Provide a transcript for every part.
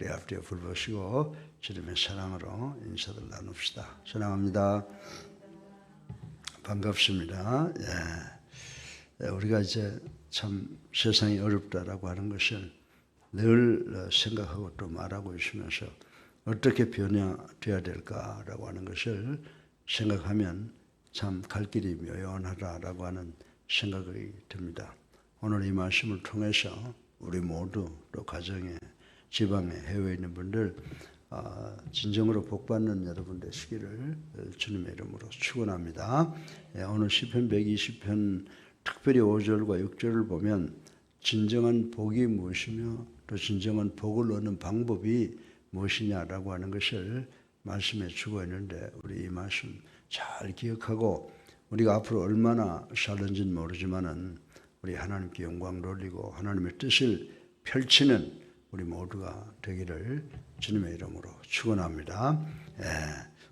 우리 앞뒤에 불보시고 주님의 사랑으로 인사들 나눕시다. 사랑합니다. 반갑습니다. 예. 예, 우리가 이제 참 세상이 어렵다라고 하는 것을 늘 생각하고 또 말하고 있으면서 어떻게 변화되어야 될까라고 하는 것을 생각하면 참 갈 길이 묘연하다라고 하는 생각이 듭니다. 오늘 이 말씀을 통해서 우리 모두 또 가정에 지방에 해외에 있는 분들 아, 진정으로 복받는 여러분 되시기를 주님의 이름으로 축원합니다. 예, 오늘 시편 120편 특별히 5절과 6절을 보면 진정한 복이 무엇이며 또 진정한 복을 얻는 방법이 무엇이냐라고 하는 것을 말씀해 주고 있는데 우리 이 말씀 잘 기억하고 우리가 앞으로 얼마나 살는지는 모르지만은 우리 하나님께 영광 돌리고 하나님의 뜻을 펼치는 우리 모두가 되기를 주님의 이름으로 축원합니다. 예,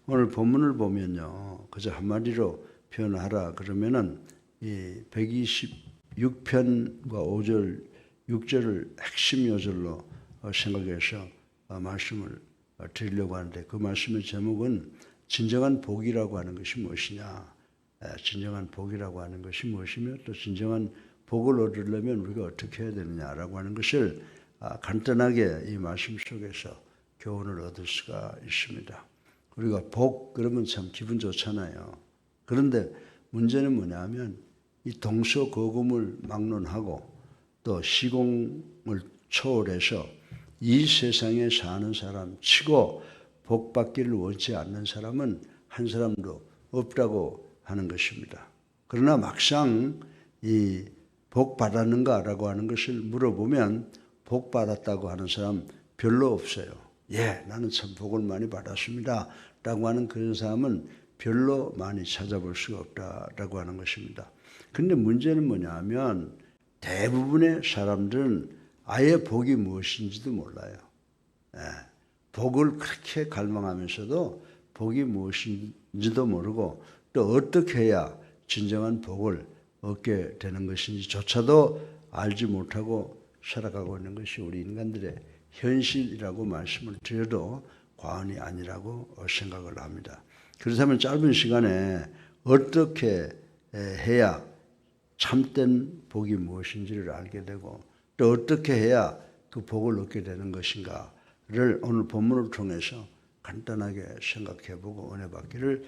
오늘 본문을 보면요, 그저 한마디로 표현하라 그러면은 이 126편과 5절, 6절을 핵심 요절로 생각해서 말씀을 드리려고 하는데 그 말씀의 제목은 진정한 복이라고 하는 것이 무엇이냐, 예, 진정한 복이라고 하는 것이 무엇이며 또 진정한 복을 얻으려면 우리가 어떻게 해야 되느냐라고 하는 것을 아, 간단하게 이 말씀 속에서 교훈을 얻을 수가 있습니다. 우리가 복 그러면 참 기분 좋잖아요. 그런데 문제는 뭐냐면 이 동서고금을 막론하고 또 시공을 초월해서 이 세상에 사는 사람 치고 복 받기를 원치 않는 사람은 한 사람도 없다고 하는 것입니다. 그러나 막상 이 복 받았는가라고 하는 것을 물어보면 복 받았다고 하는 사람 별로 없어요. 예, 나는 참 복을 많이 받았습니다. 라고 하는 그런 사람은 별로 많이 찾아볼 수가 없다라고 하는 것입니다. 근데 문제는 뭐냐 하면 대부분의 사람들은 아예 복이 무엇인지도 몰라요. 예, 복을 그렇게 갈망하면서도 복이 무엇인지도 모르고 또 어떻게 해야 진정한 복을 얻게 되는 것인지조차도 알지 못하고 살아가고 있는 것이 우리 인간들의 현실이라고 말씀을 드려도 과언이 아니라고 생각을 합니다. 그렇다면 짧은 시간에 어떻게 해야 참된 복이 무엇인지를 알게 되고 또 어떻게 해야 그 복을 얻게 되는 것인가를 오늘 본문을 통해서 간단하게 생각해 보고 은혜 받기를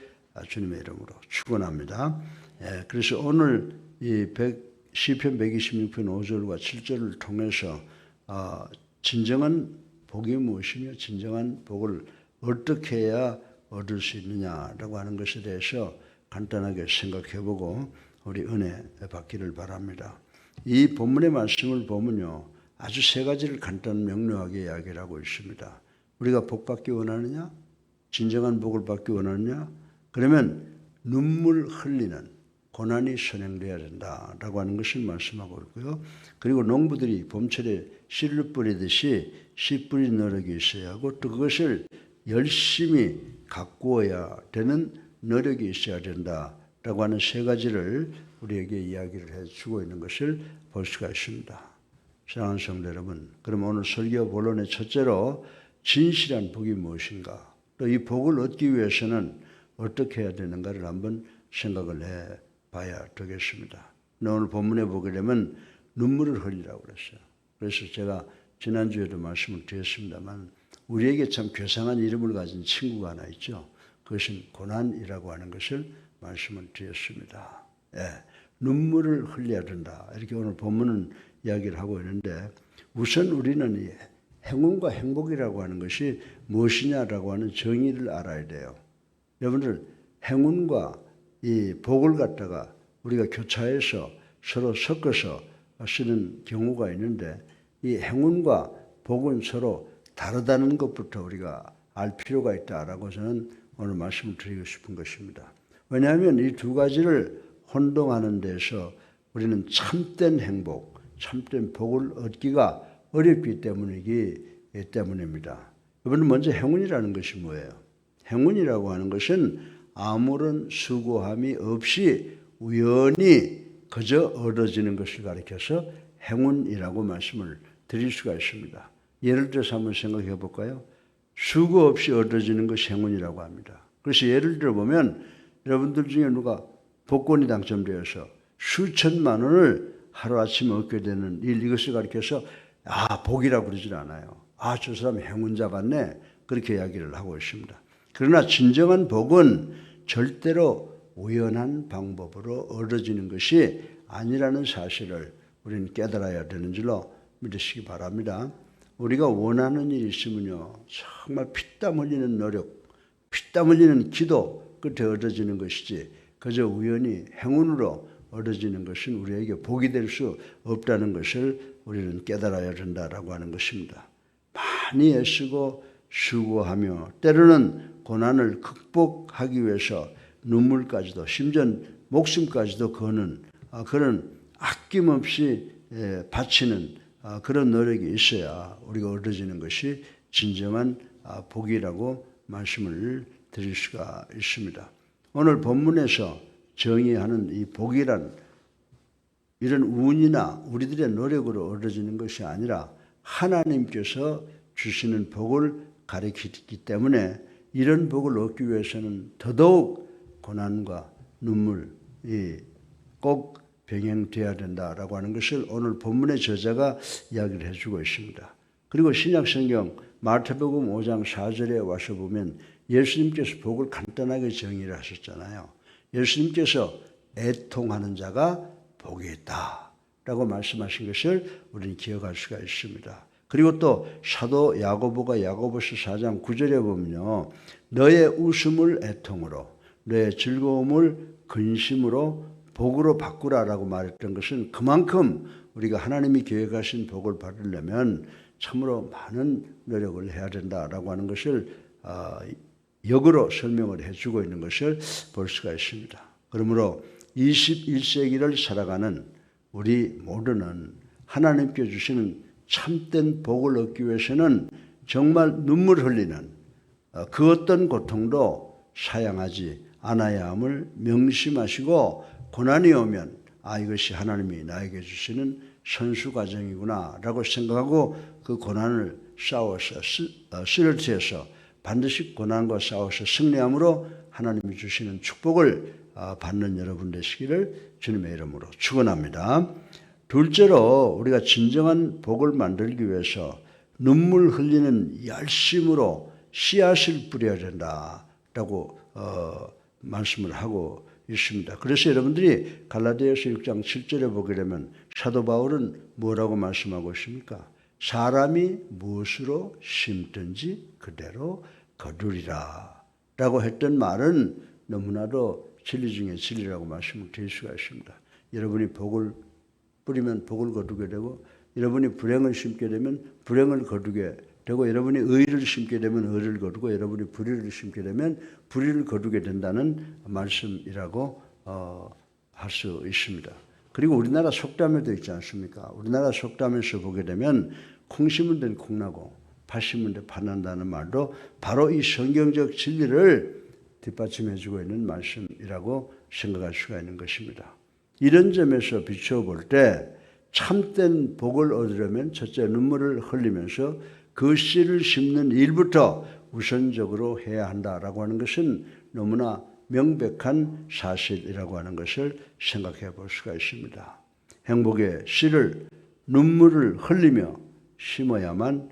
주님의 이름으로 축원합니다. 예, 그래서 오늘 이 100, 시편 126편 5절과 7절을 통해서 어, 진정한 복이 무엇이며 진정한 복을 어떻게 해야 얻을 수 있느냐라고 하는 것에 대해서 간단하게 생각해 보고 우리 은혜 받기를 바랍니다. 이 본문의 말씀을 보면요. 아주 세 가지를 간단 명료하게 이야기를 하고 있습니다. 우리가 복 받기 원하느냐? 진정한 복을 받기 원하느냐? 그러면 눈물 흘리는 고난이 선행돼야 된다라고 하는 것을 말씀하고 있고요. 그리고 농부들이 봄철에 씨를 뿌리듯이 씨 뿌린 노력이 있어야 하고 또 그것을 열심히 가꾸어야 되는 노력이 있어야 된다라고 하는 세 가지를 우리에게 이야기를 해주고 있는 것을 볼 수가 있습니다. 사랑하는 성도 여러분, 그럼 오늘 설교 본론의 첫째로 진실한 복이 무엇인가? 또 이 복을 얻기 위해서는 어떻게 해야 되는가를 한번 생각을 해 봐야 되겠습니다. 오늘 본문에 보게 되면 눈물을 흘리라고 그랬어요. 그래서 제가 지난주에도 말씀을 드렸습니다만 우리에게 참 괴상한 이름을 가진 친구가 하나 있죠. 그것은 고난이라고 하는 것을 말씀을 드렸습니다. 예, 눈물을 흘려야 된다. 이렇게 오늘 본문은 이야기를 하고 있는데 우선 우리는 이 행운과 행복이라고 하는 것이 무엇이냐라고 하는 정의를 알아야 돼요. 여러분들 행운과 이 복을 갖다가 우리가 교차해서 서로 섞어서 쓰는 경우가 있는데 이 행운과 복은 서로 다르다는 것부터 우리가 알 필요가 있다라고 저는 오늘 말씀을 드리고 싶은 것입니다. 왜냐하면 이 두 가지를 혼동하는 데서 우리는 참된 행복, 참된 복을 얻기가 어렵기 때문이기 때문입니다. 여러분 먼저 행운이라는 것이 뭐예요? 행운이라고 하는 것은 아무런 수고함이 없이 우연히 그저 얻어지는 것을 가리켜서 행운이라고 말씀을 드릴 수가 있습니다. 예를 들어서 한번 생각해 볼까요? 수고 없이 얻어지는 것이 행운이라고 합니다. 그래서 예를 들어 보면 여러분들 중에 누가 복권이 당첨되어서 수천만 원을 하루아침에 얻게 되는 일 이것을 가리켜서 아 복이라고 그러질 않아요. 아 저 사람 행운자 같네 그렇게 이야기를 하고 있습니다. 그러나 진정한 복은 절대로 우연한 방법으로 얻어지는 것이 아니라는 사실을 우리는 깨달아야 되는 줄로 믿으시기 바랍니다. 우리가 원하는 일이 있으면요 정말 피땀 흘리는 노력, 피땀 흘리는 기도 끝에 얻어지는 것이지 그저 우연히 행운으로 얻어지는 것은 우리에게 복이 될 수 없다는 것을 우리는 깨달아야 된다라고 하는 것입니다. 많이 애쓰고 수고하며 때로는 고난을 극복하기 위해서 눈물까지도 심지어 목숨까지도 거는 아, 그런 아낌없이 예, 바치는 아, 그런 노력이 있어야 우리가 얻어지는 것이 진정한 아, 복이라고 말씀을 드릴 수가 있습니다. 오늘 본문에서 정의하는 이 복이란 이런 운이나 우리들의 노력으로 얻어지는 것이 아니라 하나님께서 주시는 복을 가리키기 때문에 이런 복을 얻기 위해서는 더더욱 고난과 눈물이 꼭 병행돼야 된다라고 하는 것을 오늘 본문의 저자가 이야기를 해주고 있습니다. 그리고 신약성경 마태복음 5장 4절에 와서 보면 예수님께서 복을 간단하게 정의를 하셨잖아요. 예수님께서 애통하는 자가 복이 있다 라고 말씀하신 것을 우리는 기억할 수가 있습니다. 그리고 또 사도 야고보가 야고보서 4장 9절에 보면요. 너의 웃음을 애통으로 너의 즐거움을 근심으로 복으로 바꾸라라고 말했던 것은 그만큼 우리가 하나님이 계획하신 복을 받으려면 참으로 많은 노력을 해야 된다라고 하는 것을 아, 역으로 설명을 해주고 있는 것을 볼 수가 있습니다. 그러므로 21세기를 살아가는 우리 모두는 하나님께 주시는 참된 복을 얻기 위해서는 정말 눈물 흘리는 어, 그 어떤 고통도 사양하지 않아야 함을 명심하시고 고난이 오면 아 이것이 하나님이 나에게 주시는 선수 과정이구나라고 생각하고 그 고난을 싸워서 쓰러트해서 반드시 고난과 싸워서 승리함으로 하나님이 주시는 축복을 아, 받는 여러분 되시기를 주님의 이름으로 축원합니다. 둘째로 우리가 진정한 복을 만들기 위해서 눈물 흘리는 열심으로 씨앗을 뿌려야 된다라고 어, 말씀을 하고 있습니다. 그래서 여러분들이 갈라디아서 6장 7절에 보게 되면 사도 바울은 뭐라고 말씀하고 있습니까? 사람이 무엇으로 심든지 그대로 거두리라 라고 했던 말은 너무나도 진리 중에 진리라고 말씀을 드릴 수가 있습니다. 여러분이 복을 뿌리면 복을 거두게 되고 여러분이 불행을 심게 되면 불행을 거두게 되고 여러분이 의를 심게 되면 의를 거두고 여러분이 불의를 심게 되면 불의를 거두게 된다는 말씀이라고 어, 할 수 있습니다. 그리고 우리나라 속담에도 있지 않습니까? 우리나라 속담에서 보게 되면 콩 심은 데는 콩나고 팥 심은 데 팥난다는 말도 바로 이 성경적 진리를 뒷받침해주고 있는 말씀이라고 생각할 수가 있는 것입니다. 이런 점에서 비춰볼 때 참된 복을 얻으려면 첫째 눈물을 흘리면서 그 씨를 심는 일부터 우선적으로 해야 한다라고 하는 것은 너무나 명백한 사실이라고 하는 것을 생각해 볼 수가 있습니다. 행복의 씨를 눈물을 흘리며 심어야만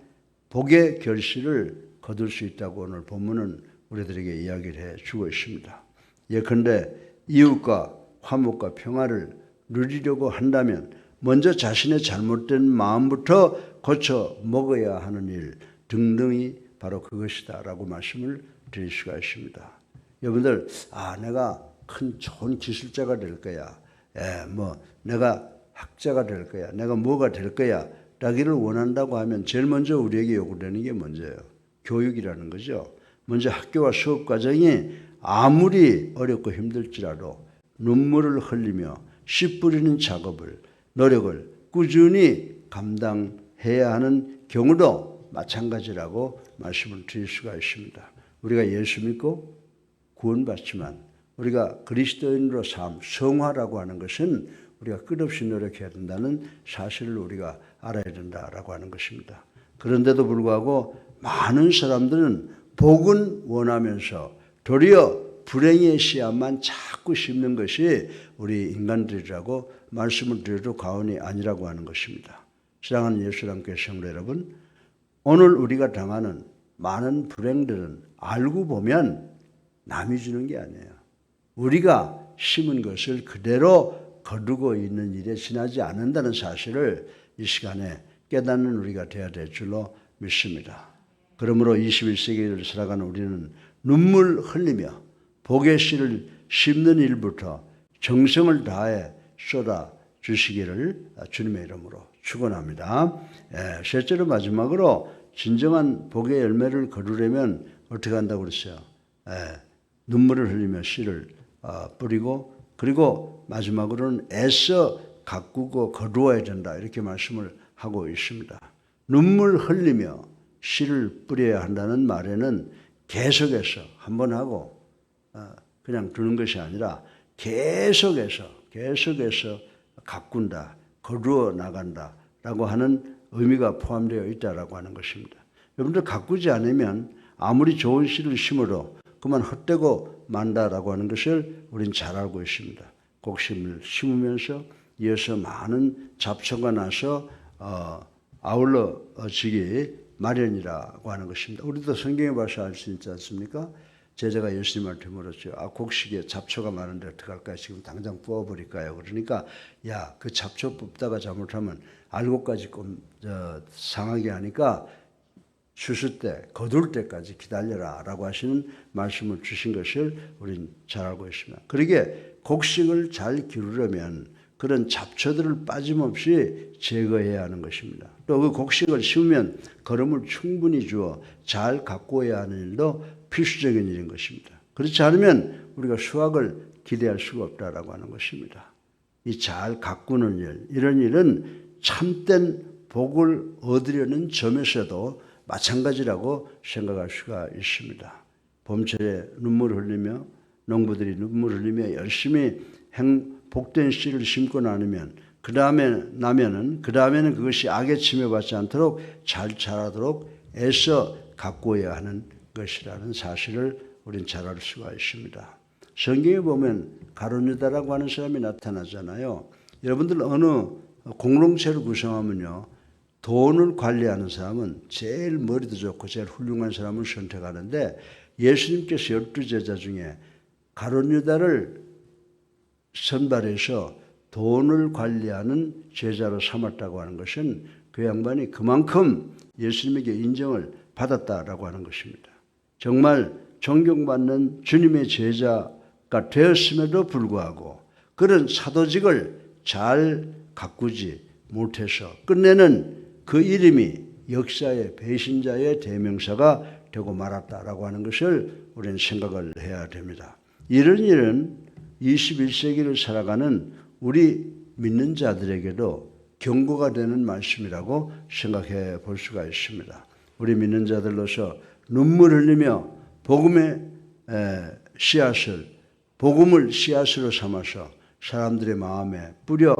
복의 결실을 거둘 수 있다고 오늘 본문은 우리들에게 이야기를 해 주고 있습니다. 예컨대 이웃과 화목과 평화를 누리려고 한다면 먼저 자신의 잘못된 마음부터 고쳐 먹어야 하는 일 등등이 바로 그것이다 라고 말씀을 드릴 수가 있습니다. 여러분들 아 내가 큰 좋은 기술자가 될 거야. 예, 뭐 내가 학자가 될 거야. 내가 뭐가 될 거야. 라기를 원한다고 하면 제일 먼저 우리에게 요구되는 게 먼저예요. 교육이라는 거죠. 먼저 학교와 수업 과정이 아무리 어렵고 힘들지라도 눈물을 흘리며 씨 뿌리는 작업을 노력을 꾸준히 감당해야 하는 경우도 마찬가지라고 말씀을 드릴 수가 있습니다. 우리가 예수 믿고 구원받지만 우리가 그리스도인으로 삶, 성화라고 하는 것은 우리가 끝없이 노력해야 된다는 사실을 우리가 알아야 된다라고 하는 것입니다. 그런데도 불구하고 많은 사람들은 복은 원하면서 도리어 불행의 씨앗만 자꾸 심는 것이 우리 인간들이라고 말씀을 드려도 과언이 아니라고 하는 것입니다. 사랑하는 예수님께 성도 여러분, 오늘 우리가 당하는 많은 불행들은 알고 보면 남이 주는 게 아니에요. 우리가 심은 것을 그대로 거두고 있는 일에 지나지 않는다는 사실을 이 시간에 깨닫는 우리가 되어야 될 줄로 믿습니다. 그러므로 21세기를 살아가는 우리는 눈물 흘리며 복의 씨를 심는 일부터 정성을 다해 쏟아 주시기를 주님의 이름으로 축원합니다. 예, 셋째로 마지막으로 진정한 복의 열매를 거두려면 어떻게 한다고 그랬어요? 예, 눈물을 흘리며 씨를 어, 뿌리고 그리고 마지막으로는 애써 가꾸고 거두어야 된다 이렇게 말씀을 하고 있습니다. 눈물 흘리며 씨를 뿌려야 한다는 말에는 계속해서 한 번 하고 어, 그냥 두는 것이 아니라 계속해서 계속해서 가꾼다, 거두어 나간다라고 하는 의미가 포함되어 있다라고 하는 것입니다. 여러분들 가꾸지 않으면 아무리 좋은 씨를 심어도 그만 헛되고 만다라고 하는 것을 우린 잘 알고 있습니다. 곡심을 심으면서 이어서 많은 잡초가 나서 어, 아울러지기 마련이라고 하는 것입니다. 우리도 성경에 봐서 알 수 있지 않습니까? 제자가 예수님한테 물었죠. 아, 곡식에 잡초가 많은데 어떡할까요? 지금 당장 뽑아버릴까요? 그러니까, 야, 그 잡초 뽑다가 잘못하면 알고까지 좀, 저, 상하게 하니까 주실 때, 거둘 때까지 기다려라. 라고 하시는 말씀을 주신 것을 우린 잘 알고 있습니다. 그러게 곡식을 잘 기르려면 그런 잡초들을 빠짐없이 제거해야 하는 것입니다. 또 그 곡식을 심으면 거름을 충분히 주어 잘 가꾸어야 하는 일도 필수적인 일인 것입니다. 그렇지 않으면 우리가 수확을 기대할 수가 없다라고 하는 것입니다. 이 잘 가꾸는 일, 이런 일은 참된 복을 얻으려는 점에서도 마찬가지라고 생각할 수가 있습니다. 봄철에 눈물 흘리며 농부들이 눈물 흘리며 열심히 행, 복된 씨를 심고 나누면 그 다음에 나면은 그 다음에는 그것이 악에 침해받지 않도록 잘 자라도록 애써 가꾸어야 하는 것이라는 사실을 우린 잘 알 수가 있습니다. 성경에 보면 가론유다라고 하는 사람이 나타나잖아요. 여러분들 어느 공동체를 구성하면요. 돈을 관리하는 사람은 제일 머리도 좋고 제일 훌륭한 사람을 선택하는데 예수님께서 열두 제자 중에 가론유다를 선발해서 돈을 관리하는 제자로 삼았다고 하는 것은 그 양반이 그만큼 예수님에게 인정을 받았다라고 하는 것입니다. 정말 존경받는 주님의 제자가 되었음에도 불구하고 그런 사도직을 잘 가꾸지 못해서 끝내는 그 이름이 역사의 배신자의 대명사가 되고 말았다라고 하는 것을 우리는 생각을 해야 됩니다. 이런 일은 21세기를 살아가는 우리 믿는 자들에게도 경고가 되는 말씀이라고 생각해 볼 수가 있습니다. 우리 믿는 자들로서 눈물 흘리며 복음의 씨앗을 복음을 씨앗으로 삼아서 사람들의 마음에 뿌려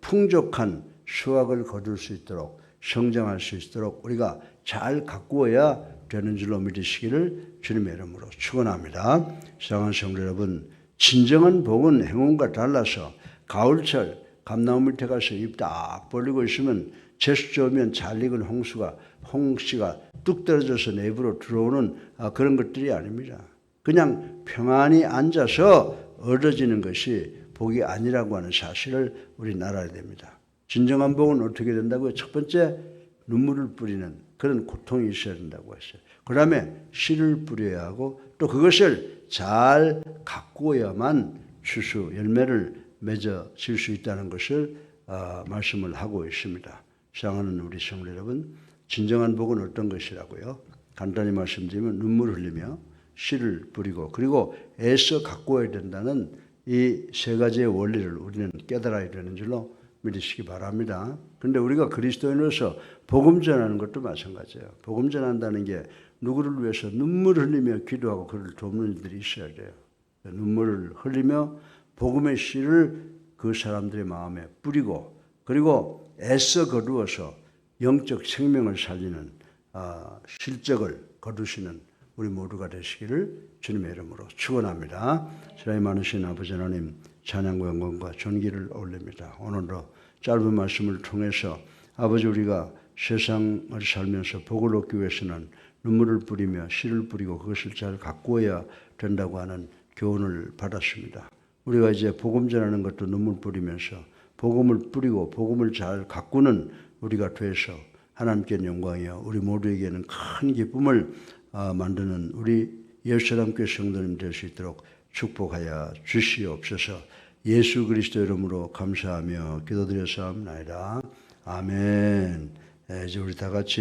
풍족한 수확을 거둘 수 있도록 성장할 수 있도록 우리가 잘 가꾸어야 되는 줄로 믿으시기를 주님의 이름으로 축원합니다. 사랑하는 성도 여러분, 진정한 복은 행운과 달라서 가을철 감나무 밑에 가서 입 딱 벌리고 있으면 제수 오면 잘 익은 홍수가 홍씨가 뚝 떨어져서 내부로 들어오는 그런 것들이 아닙니다. 그냥 평안히 앉아서 얻어지는 것이 복이 아니라고 하는 사실을 우리 알아야 됩니다. 진정한 복은 어떻게 된다고요? 첫 번째 눈물을 뿌리는 그런 고통이 있어야 된다고 했어요. 그 다음에 씨를 뿌려야 하고 또 그것을 잘 가꾸어야만 추수 열매를 맺어질 수 있다는 것을 어, 말씀을 하고 있습니다. 사랑하는 우리 성도 여러분, 진정한 복은 어떤 것이라고요? 간단히 말씀드리면 눈물 흘리며 씨를 뿌리고 그리고 애써 가꾸어야 된다는 이 세 가지의 원리를 우리는 깨달아야 되는 줄로 믿으시기 바랍니다. 그런데 우리가 그리스도인으로서 복음 전하는 것도 마찬가지예요. 복음 전한다는 게 누구를 위해서 눈물 흘리며 기도하고 그를 돕는 일들이 있어야 돼요. 눈물을 흘리며 복음의 씨를 그 사람들의 마음에 뿌리고 그리고 애써 거두어서 영적 생명을 살리는 아, 실적을 거두시는 우리 모두가 되시기를 주님의 이름으로 축원합니다. 사랑이 많으신 아버지 하나님 찬양과 영광과 존귀를 올립니다. 오늘도 짧은 말씀을 통해서 아버지 우리가 세상을 살면서 복을 얻기 위해서는 눈물을 뿌리며 씨를 뿌리고 그것을 잘 가꾸어야 된다고 하는 교훈을 받았습니다. 우리가 이제 복음 전하는 것도 눈물 뿌리면서 복음을 뿌리고 복음을 잘 가꾸는 우리가 돼서 하나님께 영광이요 우리 모두에게는 큰 기쁨을 아, 만드는 우리 예수람교회 성도님 될 수 있도록 축복하여 주시옵소서. 예수 그리스도 이름으로 감사하며 기도드렸사옵나이다. 아멘. 예, 이제 우리 다 같이